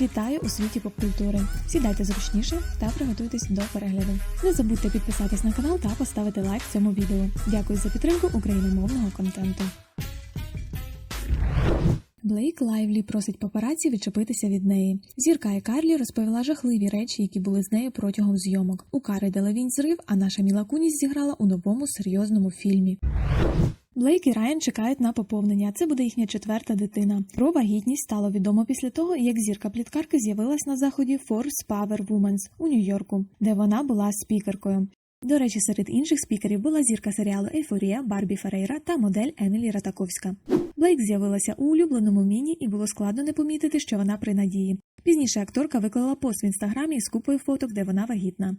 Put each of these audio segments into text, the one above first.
Вітаю у світі попкультури. Сідайте зручніше та приготуйтесь до перегляду. Не забудьте підписатись на канал та поставити лайк цьому відео. Дякую за підтримку україномовного контенту. Блейк Лайвлі просить папараці відчепитися від неї. Зірка і Карлі розповіла жахливі речі, які були з нею протягом зйомок. У Кари Делевінь зрив, а наша Міла Куніс зіграла у новому серйозному фільмі. Блейк і Райан чекають на поповнення. Це буде їхня четверта дитина. Про вагітність стало відомо після того, як зірка пліткарки з'явилась на заході Force Power Women's у Нью-Йорку, де вона була спікеркою. До речі, серед інших спікерів була зірка серіалу Ейфорія Барбі Ферейра та модель Емілі Ратаковська. Блейк з'явилася у улюбленому міні і було складно не помітити, що вона при надії. Пізніше акторка виклала пост в інстаграмі із купою фоток, де вона вагітна.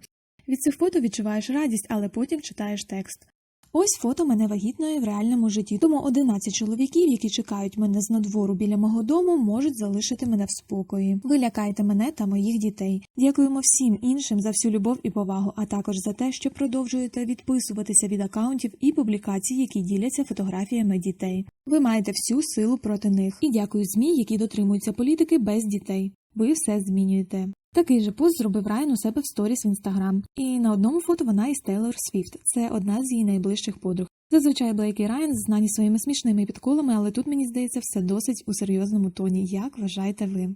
Від цих фото відчуваєш радість, але потім читаєш текст. Ось фото мене вагітної в реальному житті. Тому 11 чоловіків, які чекають мене з надвору біля мого дому, можуть залишити мене в спокої. Ви лякаєте мене та моїх дітей. Дякуємо всім іншим за всю любов і повагу, а також за те, що продовжуєте відписуватися від акаунтів і публікацій, які діляться фотографіями дітей. Ви маєте всю силу проти них. І дякую змі, які дотримуються політики без дітей. Ви все змінюєте. Такий же пост зробив Райан у себе в сторіс в інстаграм. І на одному фото вона із Тейлор Свіфт. Це одна з її найближчих подруг. Зазвичай Блейк і Райан знані своїми смішними підколами, але тут мені здається все досить у серйозному тоні. Як вважаєте ви?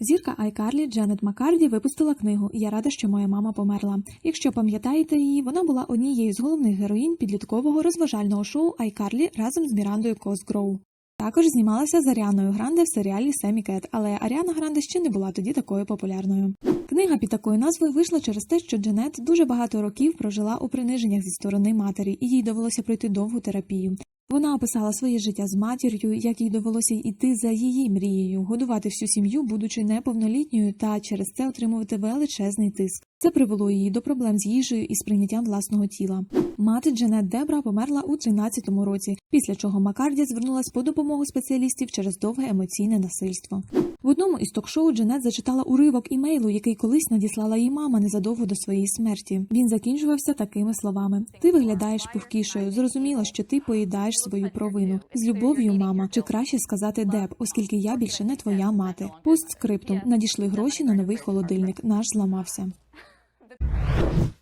Зірка Айкарлі Дженет Маккарді випустила книгу Я рада, що моя мама померла. Якщо пам'ятаєте її, вона була однією з головних героїнь підліткового розважального шоу Айкарлі разом з Мірандою Косгроу. Також знімалася з Аріаною Гранде в серіалі Семі Кет, але Аріана Гранде ще не була тоді такою популярною. Книга під такою назвою вийшла через те, що Джанет дуже багато років прожила у приниженнях зі сторони матері, і їй довелося пройти довгу терапію. Вона описала своє життя з матір'ю, як їй довелося йти за її мрією, годувати всю сім'ю, будучи неповнолітньою, та через це отримувати величезний тиск. Це привело її до проблем з їжею і сприйняттям власного тіла. Мати Джанет Дебра померла у 13-му році, після чого Макарді звернулась по допомогу спеціалістів через довге емоційне насильство. В одному із ток-шоу Джанет зачитала уривок імейлу, який колись надіслала їй мама незадовго до своєї смерті. Він закінчувався такими словами: Ти виглядаєш пухкішою. Зрозуміла, що ти поїдаєш свою провину. З любов'ю, мама, чи краще сказати Деб, оскільки я більше не твоя мати. Постскриптум надійшли гроші на новий холодильник. Наш зламався.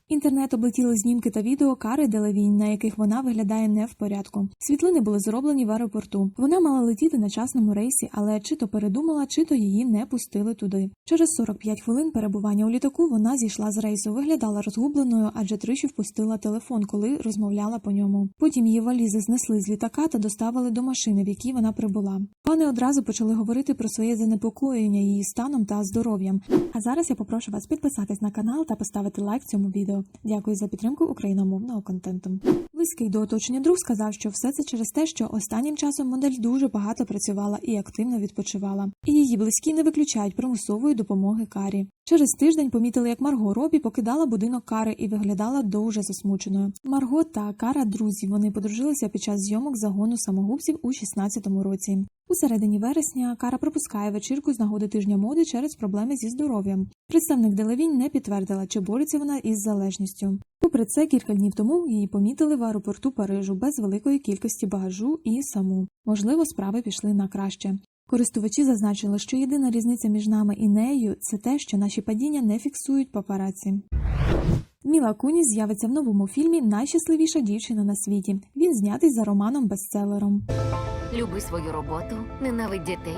Інтернет облетіли знімки та відео Кари Делевінь, на яких вона виглядає не в порядку. Світлини були зроблені в аеропорту. Вона мала летіти на частному рейсі, але чи то передумала, чи то її не пустили туди. Через 45 хвилин перебування у літаку вона зійшла з рейсу, виглядала розгубленою, адже тричі впустила телефон, коли розмовляла по ньому. Потім її валізи знесли з літака та доставили до машини, в якій вона прибула. Пани одразу почали говорити про своє занепокоєння її станом та здоров'ям. А зараз я попрошу вас підписатись на канал та поставити лайк цьому відео. Дякую за підтримку україномовного контенту. Близький до оточення друг сказав, що все це через те, що останнім часом модель дуже багато працювала і активно відпочивала. І її близькі не виключають примусової допомоги Карі. Через тиждень помітили, як Марго Робі покидала будинок Кари і виглядала дуже засмученою. Марго та Кара друзі. Вони подружилися під час зйомок загону самогубців у 16-му році. У середині вересня Кара пропускає вечірку з нагоди тижня моди через проблеми зі здоров'ям. Представник Делевінь не підтвердила, чи бореться вона із залежністю. Попри це, кілька днів тому її помітили в аеропорту Парижу без великої кількості багажу і саму. Можливо, справи пішли на краще. Користувачі зазначили, що єдина різниця між нами і нею це те, що наші падіння не фіксують папараці. Міла Куні з'явиться в новому фільмі Найщасливіша дівчина на світі. Він знятий за романом бестселером. Люби свою роботу, ненавидь дітей.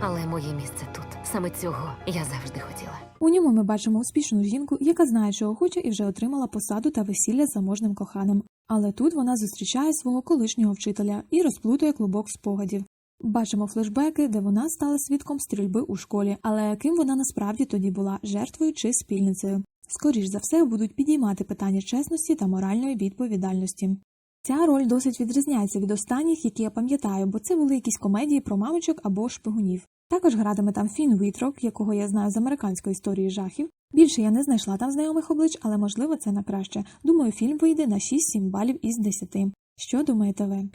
Але моє місце тут. Саме цього я завжди хотіла. У ньому ми бачимо успішну жінку, яка знає, чого хоче, і вже отримала посаду та весілля з заможним коханим. Але тут вона зустрічає свого колишнього вчителя і розплутує клубок спогадів. Бачимо флешбеки, де вона стала свідком стрільби у школі, але ким вона насправді тоді була жертвою чи спільницею. Скоріш за все будуть підіймати питання чесності та моральної відповідальності. Ця роль досить відрізняється від останніх, які я пам'ятаю, бо це були якісь комедії про мамочок або шпигунів. Також гратиме там Фін Вітрок, якого я знаю з американської історії жахів. Більше я не знайшла там знайомих облич, але можливо це на краще. Думаю, фільм вийде на 6-7 балів із 10. Що думаєте ви?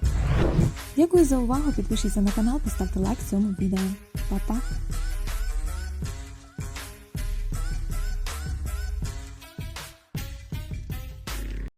Дякую за увагу. Підпишіться на канал, поставте лайк цьому відео. Па-па!